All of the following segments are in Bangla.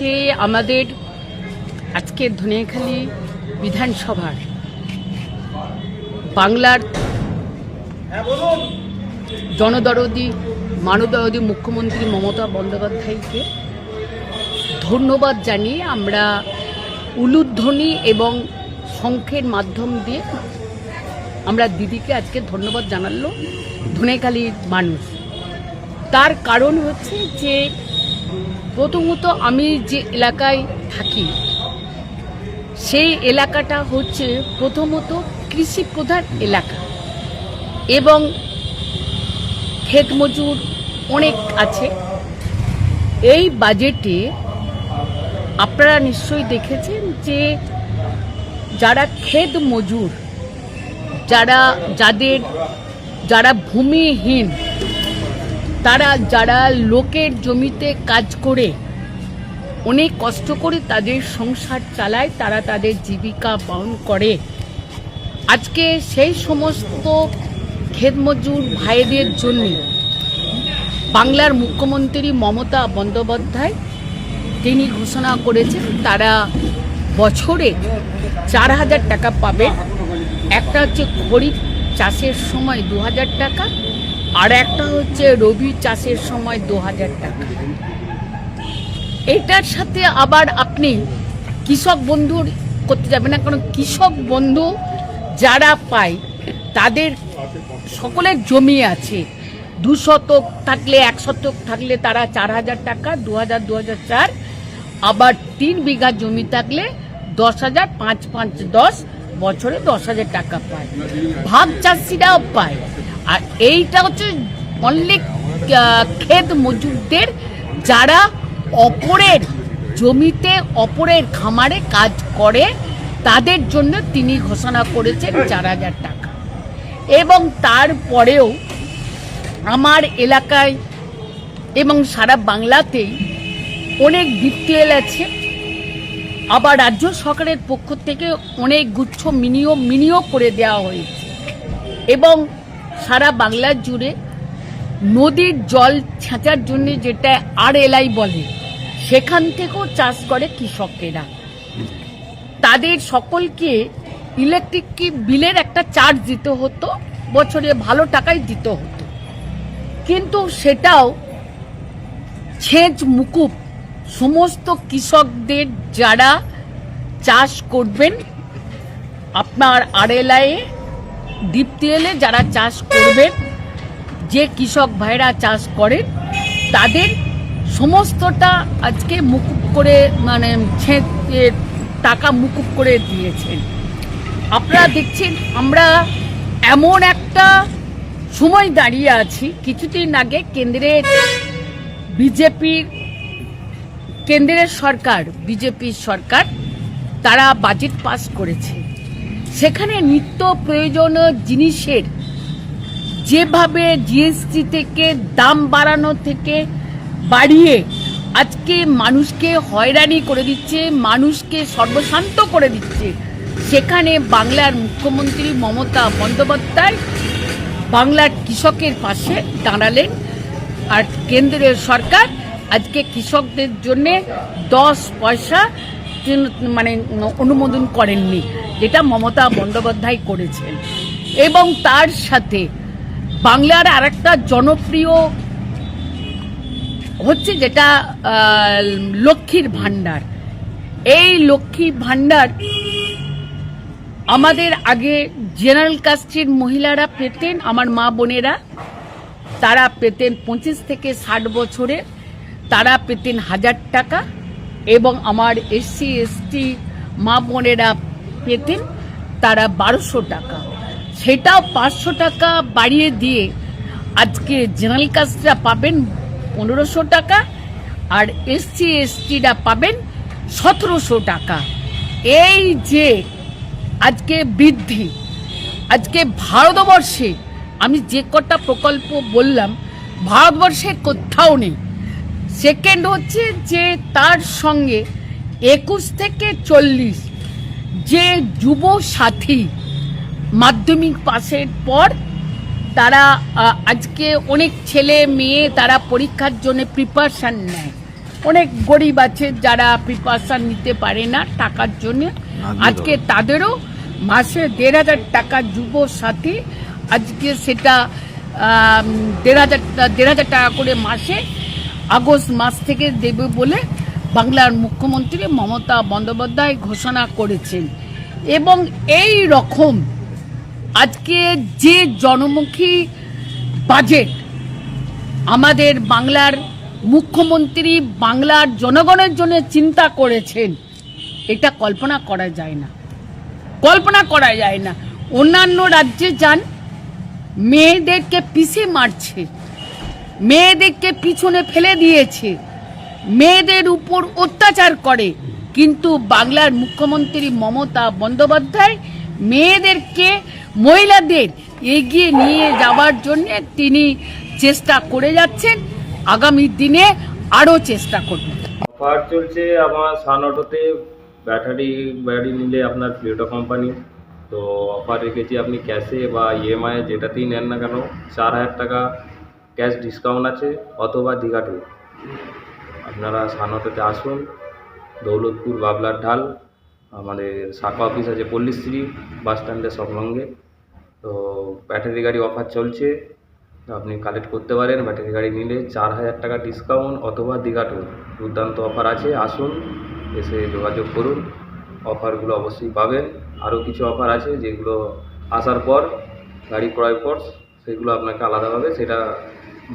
যে আমাদের আজকে ধনিয়াখালী বিধানসভার বাংলার জনদরদি মানবদরদি মুখ্যমন্ত্রী মমতা বন্দ্যোপাধ্যায়কে ধন্যবাদ জানিয়ে আমরা উলুধ্বনি এবং শঙ্খের মাধ্যম দিয়ে আমরা দিদিকে আজকে ধন্যবাদ জানালো ধনেখালির মানুষ। তার কারণ হচ্ছে যে প্রথমত আমি যে এলাকায় থাকি, সেই এলাকাটা হচ্ছে প্রথমত কৃষি প্রধান এলাকা এবং ক্ষেত মজুর অনেক আছে। এই বাজেটে আপনারা নিশ্চয়ই দেখেছেন যে যারা ক্ষেত মজুর, যারা যাদের, যারা ভূমিহীন তারা, যারা লোকের জমিতে কাজ করে, অনেক কষ্ট করে তাদের সংসার চালায়, তারা তাদের জীবিকা বহন করে। আজকে সেই সমস্ত ক্ষেতমজুর ভাইদের জন্য বাংলার মুখ্যমন্ত্রী মমতা বন্দ্যোপাধ্যায় তিনি ঘোষণা করেছেন, তারা বছরে চার হাজার টাকা পাবে একটা হচ্ছে খরিফ চাষের সময় দু হাজার টাকা আর একটা হচ্ছে রবি চাষের সময় দু হাজার টাকা। এটার সাথে আবার আপনি কৃষক বন্ধুর করতে যাবেন না, কারণ কৃষক বন্ধু যারা পায়, তাদের সকলের জমি আছে। দু শতক থাকলে, এক শতক থাকলে তারা চার হাজার টাকা, দু হাজার দু হাজার চার। আবার তিন বিঘা জমি থাকলে দশ হাজার পাঁচ পাঁচ, দশ। বছরে দশ হাজার টাকা পায়। ভাগ চাষিরাও পায়। আর এইটা হচ্ছে অনলি ক্ষেত মজুরদের যারা অপরের জমিতে অপরের খামারে কাজ করে, তাদের জন্য তিনি ঘোষণা করেছেন চার হাজার টাকা। এবং তারপরেও আমার এলাকায় এবং সারা বাংলাতেই অনেক বিপিএল আছে। আবার রাজ্য সরকারের পক্ষ থেকে অনেক গুচ্ছ মিনিও মিনিও করে দেওয়া হয়েছে। এবং সারা বাংলা জুড়ে নদীর জল ছেঁচার জন্য যেটা আর এলাই বলে, সেখান থেকেও চাষ করে কৃষকেরা। তাদের সকলকে ইলেকট্রিক বিলের একটা চার্জ দিতে হতো, বছরে ভালো টাকাই দিতে হতো। কিন্তু সেটাও ছেঁচ মুকুব সমস্ত কৃষকদের যারা চাষ করবেন, আপনার আরএলআইয়ে ডিপটিএলে যারা চাষ করবেন, যে কৃষক ভাইরা চাষ করেন তাদের সমস্তটা আজকে মুকুব করে মানে টাকা মুকুব করে দিয়েছেন। আপনারা দেখছেন, আমরা এমন একটা সময় দাঁড়িয়ে আছি, কিছুদিন আগে কেন্দ্রের বিজেপির কেন্দ্রের সরকার, বিজেপির সরকার, তারা বাজেট পাস করেছে। সেখানে নিত্য প্রয়োজনীয় জিনিসের যেভাবে জিএসটি থেকে দাম বাড়ানো থেকে বাড়িয়ে আজকে মানুষকে হয়রানি করে দিচ্ছে, মানুষকে সর্বশান্ত করে দিচ্ছে, সেখানে বাংলার মুখ্যমন্ত্রী মমতা বন্দ্যোপাধ্যায় বাংলার কৃষকের পাশে দাঁড়ালেন। আর কেন্দ্রের সরকার আজকে কৃষকদের জন্য দশ পয়সা মানে অনুমোদন করেননি, যেটা মমতা বন্দ্যোপাধ্যায় করেছেন। এবং তার সাথে বাংলার আরেকটা জনপ্রিয় হচ্ছে যেটা লক্ষ্মীর ভাণ্ডার। এই লক্ষ্মী ভাণ্ডার আমাদের আগে জেনারেল কাস্টের মহিলারা পেতেন, আমার মা বোনেরা। তারা পেতেন পঁচিশ থেকে ষাট বছরে। তারা পেতেন হাজার টাকা এবং আমার এসসি, এসটি মা বোনেরা পেতেন তারা বারোশো টাকা। সেটাও পাঁচশো টাকা বাড়িয়ে দিয়ে আজকে জেনারেল কাস্টরা পাবেন পনেরোশো টাকা আর এসসি, এসটিরা পাবেন সতেরোশো টাকা। এই যে আজকে বৃদ্ধি, আজকে ভারতবর্ষে, আমি যে কটা প্রকল্প বললাম, ভারতবর্ষে কোথাও নেই। সেকেন্ড হচ্ছে যে তার সঙ্গে একুশ থেকে চল্লিশ যে যুব সাথী মাধ্যমিক পাশের পর তারা আজকে অনেক ছেলে মেয়ে তারা পরীক্ষার জন্য প্রিপারেশান নেয়। অনেক গরিব আছে যারা প্রিপারেশান নিতে পারে না টাকার জন্য। আজকে তাদেরও মাসে দেড় হাজার টাকা যুব সাথী আজকে সেটা দেড় হাজার দেড় হাজার টাকা করে মাসে আগস্ট মাস থেকে দেবে বলে বাংলার মুখ্যমন্ত্রী মমতা বন্দ্যোপাধ্যায় ঘোষণা করেছেন। এবং এই রকম আজকে যে জনমুখী বাজেট আমাদের বাংলার মুখ্যমন্ত্রী বাংলার জনগণের জন্য চিন্তা করেছেন, এটা কল্পনা করা যায় না। কল্পনা করা যায় না। অন্যান্য রাজ্যে যান, মেয়েদেরকে পিষে মারছে। মেয়েদেরকে পিছনে ফেলে দিয়েছে। মেয়েদের উপর অত্যাচার করে। কিন্তু বাংলার মুখ্যমন্ত্রী মমতা বন্দ্যোপাধ্যায় মেয়েদেরকে মহিলাদের এগিয়ে নিয়ে যাওয়ার জন্য তিনি চেষ্টা করে যাচ্ছেন। আগামী দিনে আরও চেষ্টা করবেন। অফার চলছে আমার সান অটোতে ব্যাটারি গাড়ি নিলে আপনার প্লেটো কোম্পানি। তো অফার রেখেছি আপনি ক্যাশে বা ইএমআই যেটাতেই নেন না কেন, চার হাজার টাকা ক্যাশ ডিসকাউন্ট আছে অথবা দীঘা ট্যুর আপনারা সান আসুন, দৌলতপুর, বাবলার ঢাল, আমাদের শাখা অফিস আছে পল্লীশ্রী বাস স্ট্যান্ডের সংলগ্নে তো ব্যাটারি গাড়ি অফার চলছে আপনি কালেক্ট করতে পারেন ব্যাটারি গাড়ি নিলে চার হাজার টাকা ডিসকাউন্ট অথবা দীঘা ট্যুর দুর্দান্ত অফার আছে, আসুন, এসে যোগাযোগ করুন অফারগুলো অবশ্যই পাবেন। আরও কিছু অফার আছে যেগুলো আসার পর, গাড়ি ক্রয় পর সেগুলো আপনাকে আলাদাভাবে সেটা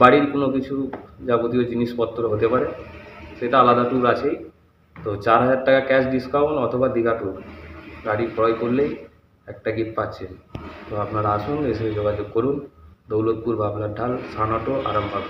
বাড়ির কোনো কিছু যাবতীয় জিনিসপত্র হতে পারে, সেটা আলাদা ট্যুর আছেই। তো চার হাজার টাকা ক্যাশ ডিসকাউন্ট অথবা দীঘা ট্যুর গাড়ি ক্রয় করলেই একটা গিফট পাচ্ছেন। তো আপনারা আসুন, এসে যোগাযোগ করুন, দৌলতপুর, বাবলার ঢাল, সানাটো, আরামবাগ